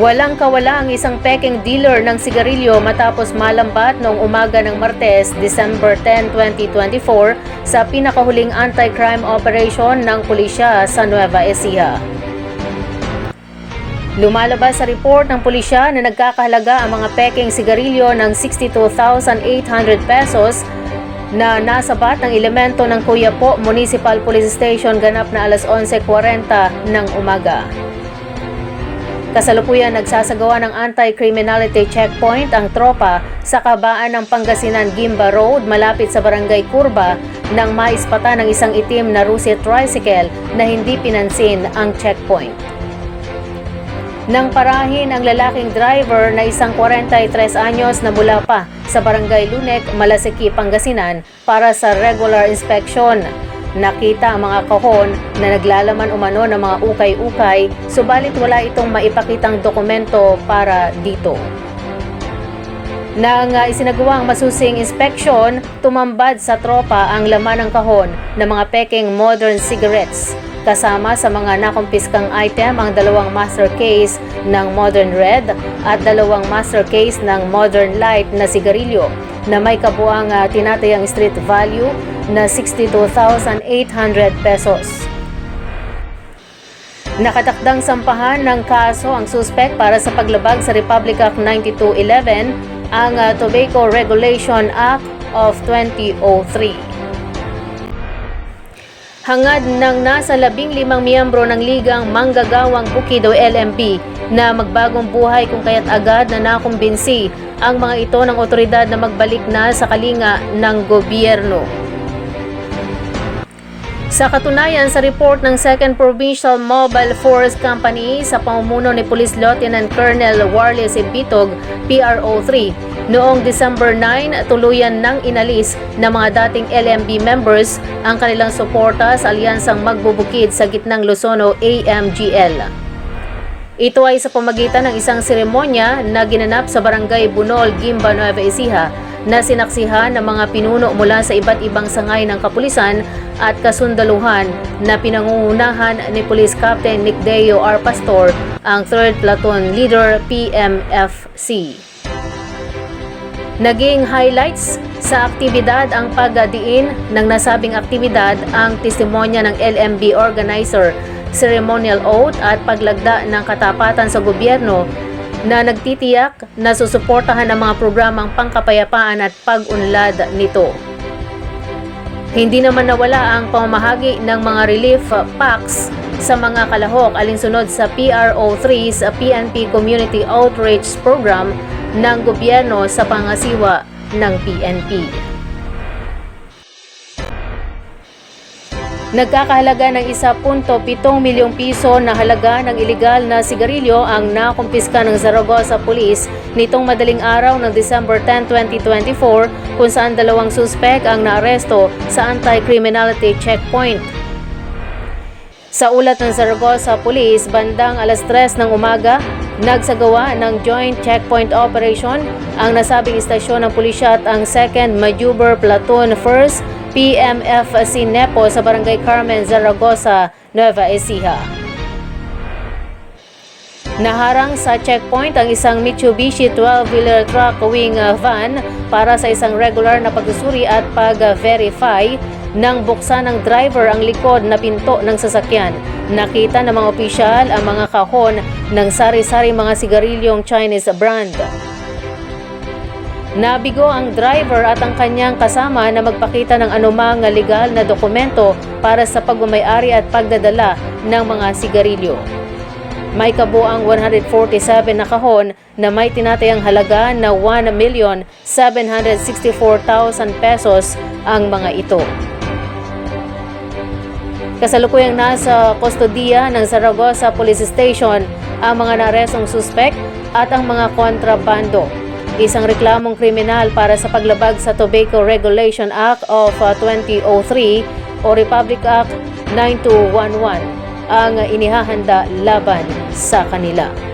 Walang kawala ang isang peking dealer ng sigarilyo matapos malambat noong umaga ng Martes, December 10, 2024 sa pinakahuling anti-crime operation ng pulisya sa Nueva Ecija. Lumalabas sa report ng pulisya na nagkakahalaga ang mga peking sigarilyo ng 62,800 pesos na nasabat ng elemento ng Kuyapo Municipal Police Station ganap na alas 11.40 ng umaga. Kasalukuyan nagsasagawa ng anti-criminality checkpoint ang tropa sa kabaan ng Pangasinan Gimba Road malapit sa Barangay Curba nang maispata ng isang itim na Rusi tricycle na hindi pinansin ang checkpoint. Nang parahin ang lalaking driver na isang 43 anyos na mula pa sa Barangay Lunek, Malasiki, Pangasinan para sa regular inspection. Nakita ang mga kahon na naglalaman umano ng mga ukay-ukay, subalit wala itong maipakitang dokumento para dito. Nang uh, isinagawa ang masusing inspeksyon, tumambad sa tropa ang laman ng kahon ng mga peking modern cigarettes. Kasama sa mga nakumpiskang item ang dalawang master case ng Modern Red at dalawang master case ng Modern Light na sigarilyo na may kabuang uh, tinatayang street value na 62,800 pesos. Nakatakdang sampahan ng kaso ang suspect para sa paglabag sa Republic Act 9211, ang uh, Tobacco Regulation Act of 2003. Hangad ng nasa labing limang miyembro ng Ligang Manggagawang Bukid o LMB na magbagong buhay kung kaya't agad na nakumbinsi ang mga ito ng otoridad na magbalik na sa kalinga ng gobyerno. Sa katunayan sa report ng 2nd Provincial Mobile Force Company sa pamumuno ni Police Lieutenant Colonel Warles Bitog, PRO3, noong December 9, tuluyan nang inalis ng mga dating LMB members ang kanilang suporta sa alyansang magbubukid sa gitnang Luzon o AMGL. Ito ay sa pamagitan ng isang seremonya na ginanap sa Barangay Bunol, Gimba, Nueva Ecija na sinaksihan ng mga pinuno mula sa iba't ibang sangay ng kapulisan at kasundaluhan na pinangungunahan ni Police Captain Nick Deo R. Pastor, ang 3rd Platoon Leader PMFC. Naging highlights sa aktibidad ang pagdiin ng nasabing aktibidad ang testimonya ng LMB organizer, ceremonial oath at paglagda ng katapatan sa gobyerno na nagtitiyak na susuportahan ang mga programang pangkapayapaan at pag-unlad nito. Hindi naman nawala ang pamamahagi ng mga relief packs sa mga kalahok alinsunod sa PRO3 sa PNP Community Outreach Program ng gobyerno sa pangasiwa ng PNP. Nagkakahalaga ng 1.7 milyong piso na halaga ng ilegal na sigarilyo ang nakumpiska ng Zaragoza Police nitong madaling araw ng December 10, 2024 kung saan dalawang suspek ang naaresto sa anti-criminality checkpoint. Sa ulat ng Zaragoza Police, bandang alas 3 ng umaga, nagsagawa ng joint checkpoint operation ang nasabing istasyon ng pulisya at ang 2nd Majuber Platoon 1st PMFC Nepo sa Barangay Carmen, Zaragoza, Nueva Ecija. Naharang sa checkpoint ang isang Mitsubishi 12-wheeler truck wing van para sa isang regular na pagsusuri at pag-verify nang buksan ng driver ang likod na pinto ng sasakyan. Nakita ng mga opisyal ang mga kahon ng sari-sari mga sigarilyong Chinese brand. Nabigo ang driver at ang kanyang kasama na magpakita ng anumang legal na dokumento para sa pagmamayari at pagdadala ng mga sigarilyo. May kabuang 147 na kahon na may tinatayang halaga na 1,764,000 pesos ang mga ito. Kasalukuyang nasa kustodiya ng Zaragoza Police Station ang mga naresong suspek at ang mga kontrabando isang reklamong kriminal para sa paglabag sa Tobacco Regulation Act of uh, 2003 o Republic Act 9211 ang inihahanda laban sa kanila.